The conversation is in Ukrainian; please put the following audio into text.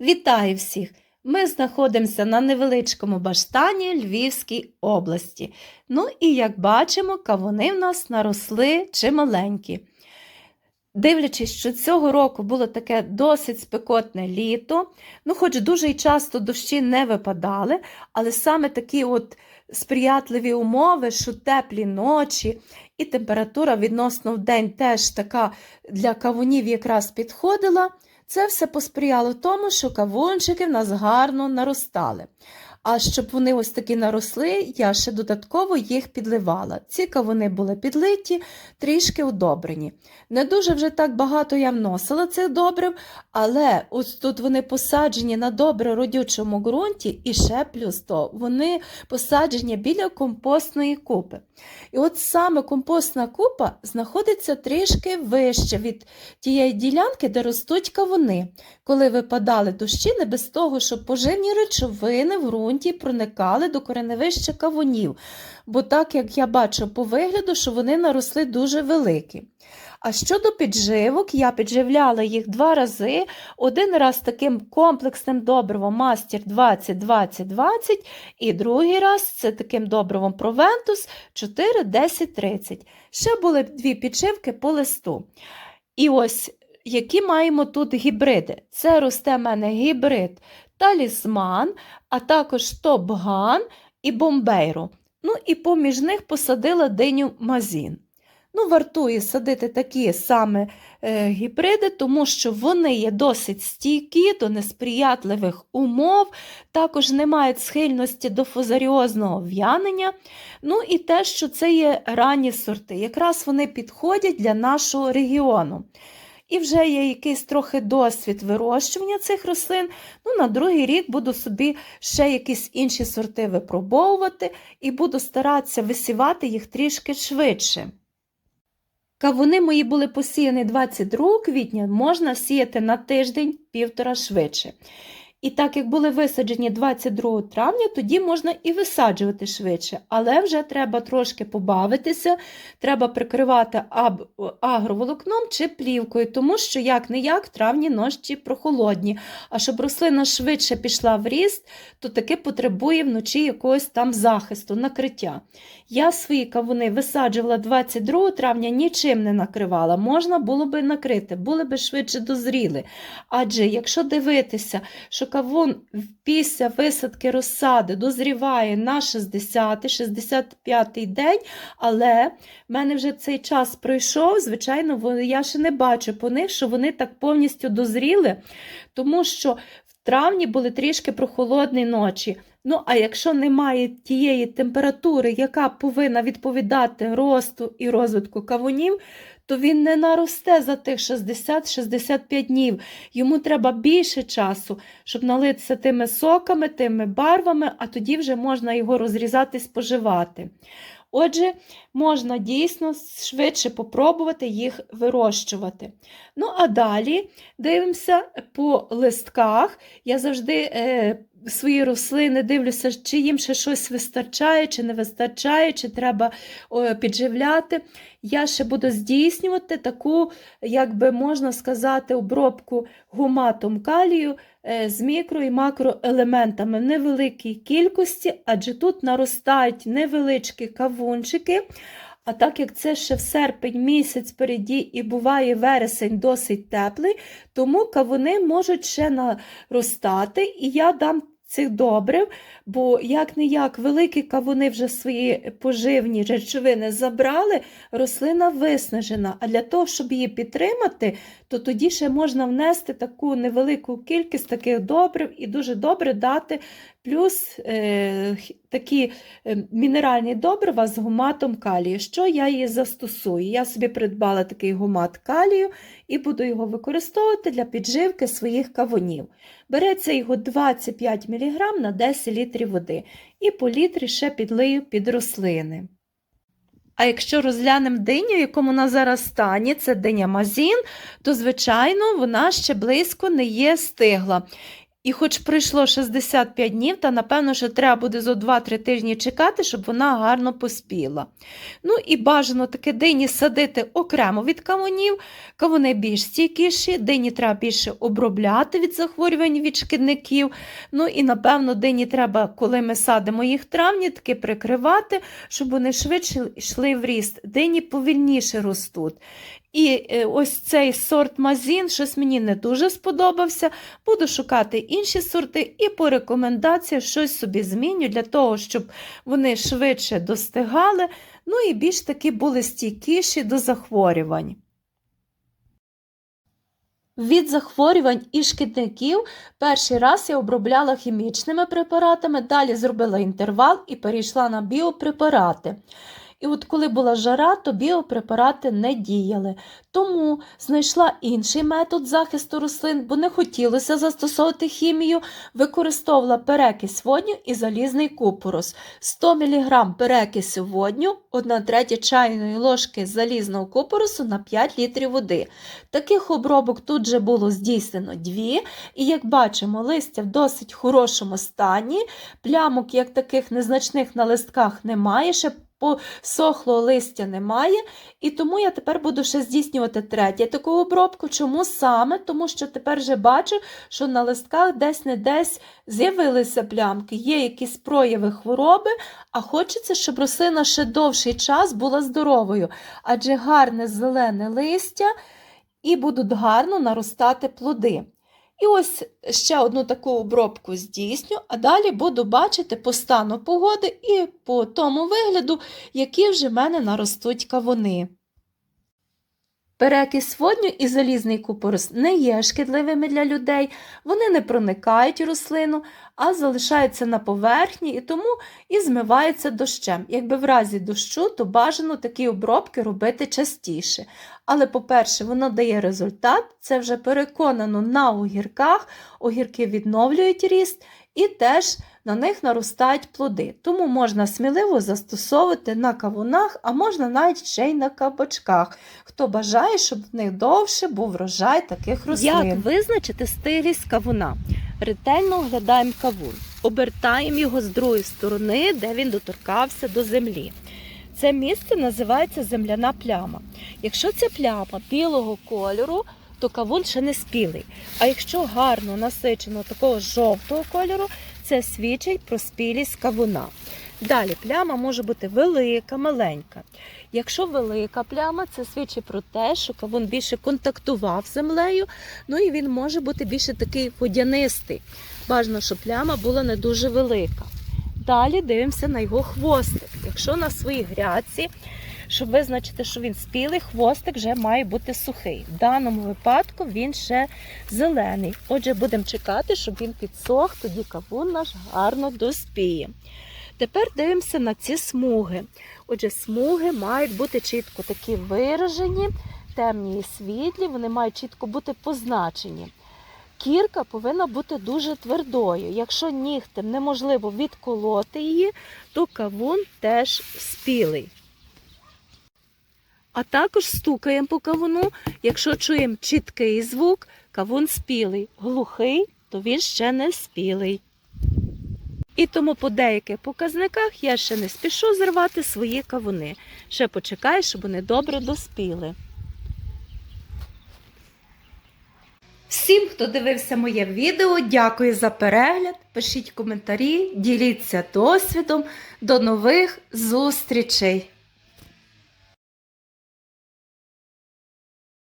Вітаю всіх! Ми знаходимося на невеличкому баштані Львівській області. Ну і як бачимо, кавуни в нас наросли чималенькі. Дивлячись, що цього року було таке досить спекотне літо, ну, хоч дуже й часто дощі не випадали, але саме такі от сприятливі умови, що теплі ночі, і температура відносно в день теж така для кавунів якраз підходила. Це все посприяло тому, що кавунчики в нас гарно наростали. А щоб вони ось такі наросли, я ще додатково їх підливала. Ці кавуни були підлиті, трішки удобрені. Не дуже вже так багато я вносила цих добрив, але ось тут вони посаджені на добре родючому ґрунті, і ще плюс то вони посаджені біля компостної купи. І от саме компостна купа знаходиться трішки вище від тієї ділянки, де ростуть кавуни. Коли випадали дощі, не без того, щоб поживні речовини в ґрунті проникали до кореневища кавунів, бо так як я бачу по вигляду, що вони наросли дуже великі. А щодо підживок, я підживляла їх два рази. Один раз таким комплексним добривом Мастер 20-20-20, і другий раз це таким добривом Провентус 4-10-30. Ще були дві підживки по листу. І ось які маємо тут гібриди. Це росте в мене гібрид талісман, а також топ-ган і бомбейру. Ну і поміж них посадила диню мазін. Ну, вартує садити такі саме е, гібриди, тому що вони є досить стійкі до несприятливих умов, також не мають схильності до фузаріозного в'янення. Ну і те, що це є ранні сорти. Якраз вони підходять для нашого регіону. І вже є якийсь трохи досвід вирощування цих рослин. Ну, На другий рік буду собі ще якісь інші сорти випробовувати і буду старатися висівати їх трішки швидше. Кавуни мої були посіяні 22 квітня, можна сіяти на тиждень-півтора швидше. І так як були висаджені 22 травня, тоді можна і висаджувати швидше, але вже треба трошки побавитися, треба прикривати агроволокном чи плівкою, тому що як не як травні ночі прохолодні. А щоб рослина швидше пішла в ріст, то таки потребує вночі якогось там захисту, накриття. Я свої кавуни висаджувала 22 травня, нічим не накривала. Можна було би накрити, були би швидше дозріли. Адже якщо дивитися, що кавун після висадки розсади дозріває на 60-65 день, але в мене вже цей час пройшов, звичайно, я ще не бачу по них, що вони так повністю дозріли, тому що в травні були трішки прохолодні ночі. Ну, а якщо немає тієї температури, яка повинна відповідати росту і розвитку кавунів, то він не наросте за тих 60-65 днів. Йому треба більше часу, щоб налитися тими соками, тими барвами, а тоді вже можна його розрізати і споживати. Отже, можна дійсно швидше попробувати їх вирощувати. Ну, а далі дивимося по листках. Я завжди е, свої рослини дивлюся, чи їм ще щось вистачає, чи не вистачає, чи треба підживляти. Я ще буду здійснювати таку, як би можна сказати, обробку гуматом калію е, з мікро і макроелементами в невеликій кількості, адже тут наростають невеличкі кавунчики. А так як це ще в серпень місяць переді і буває вересень досить теплий, тому кавуни можуть ще наростати, і я дам цих добрив, бо як не як великі кавуни вже свої поживні речовини забрали, рослина виснажена. А для того, щоб її підтримати, то тоді ще можна внести таку невелику кількість таких добрив і дуже добре дати плюс е, такі е, мінеральні добрива з гуматом калію. Що я її застосую? Я собі придбала такий гумат калію і буду його використовувати для підживки своїх кавунів. Береться його 25 мг на 10 літрів води і по літрі ще підлию під рослини. А якщо розглянемо диню, в якому вона зараз стані, це диня Мазін, то, звичайно, вона ще близько не є стигла. І хоч пройшло 65 днів, та напевно, що треба буде зо 2-3 тижні чекати, щоб вона гарно поспіла. Ну і бажано таке дині садити окремо від кавунів. Кавуни більш стійкіші, дині треба більше обробляти від захворювань від шкідників. Ну і напевно, дині треба, коли ми садимо їх травні, таки прикривати, щоб вони швидше йшли в ріст. Дині повільніше ростуть. І е, ось цей сорт Мазін, щось мені не дуже сподобався. Буду шукати інші сорти і по рекомендаціях щось собі зміню для того, щоб вони швидше достигали, ну і більш таки були стійкіші до захворювань. Від захворювань і шкідників перший раз я обробляла хімічними препаратами, далі зробила інтервал і перейшла на біопрепарати. І от коли була жара, то біопрепарати не діяли. Тому знайшла інший метод захисту рослин, бо не хотілося застосовувати хімію, використовувала перекись водню і залізний купорос. 100 мг перекису водню, 1 третя чайної ложки залізного купоросу на 5 літрів води. Таких обробок тут же було здійснено дві, і як бачимо, листя в досить хорошому стані, плямок як таких незначних на листках немає. ще Посохлого листя немає, і тому я тепер буду ще здійснювати третю таку обробку. Чому саме? Тому що тепер вже бачу, що на листках десь не десь з'явилися плямки, є якісь прояви хвороби, а хочеться, щоб рослина ще довший час була здоровою, адже гарне зелене листя і будуть гарно наростати плоди. І ось ще одну таку обробку здійсню, а далі буду бачити по стану погоди і по тому вигляду, які вже в мене наростуть кавуни. Перекис водню і залізний купорос не є шкідливими для людей, вони не проникають у рослину, а залишаються на поверхні і тому і змиваються дощем. Якби в разі дощу, то бажано такі обробки робити частіше. Але, по-перше, воно дає результат, це вже переконано на огірках, огірки відновлюють ріст і теж на них наростають плоди. Тому можна сміливо застосовувати на кавунах, а можна навіть ще й на кабачках. Хто бажає, щоб в них довше був врожай таких рослин. Як визначити стиглість кавуна? Ретельно оглядаємо кавун, обертаємо його з другої сторони, де він доторкався до землі. Це місце називається земляна пляма. Якщо ця пляма білого кольору, то кавун ще не спілий. А якщо гарно насичено такого жовтого кольору, це свідчить про спілість кавуна. Далі пляма може бути велика, маленька. Якщо велика пляма, це свідчить про те, що кавун більше контактував з землею, ну і він може бути більше такий водянистий. Бажано, щоб пляма була не дуже велика. Далі дивимося на його хвостик. Якщо на своїй грядці, щоб визначити, що він спілий, хвостик вже має бути сухий. В даному випадку він ще зелений. Отже, будемо чекати, щоб він підсох, тоді кавун наш гарно доспіє. Тепер дивимося на ці смуги. Отже, смуги мають бути чітко такі виражені, темні і світлі, вони мають чітко бути позначені. Кірка повинна бути дуже твердою. Якщо нігтем неможливо відколоти її, то кавун теж спілий. А також стукаємо по кавуну. Якщо чуємо чіткий звук, кавун спілий, глухий, то він ще не спілий. І тому по деяких показниках я ще не спішу зривати свої кавуни. Ще почекаю, щоб вони добре доспіли. Всім, хто дивився моє відео, дякую за перегляд. Пишіть коментарі, діліться досвідом. До нових зустрічей!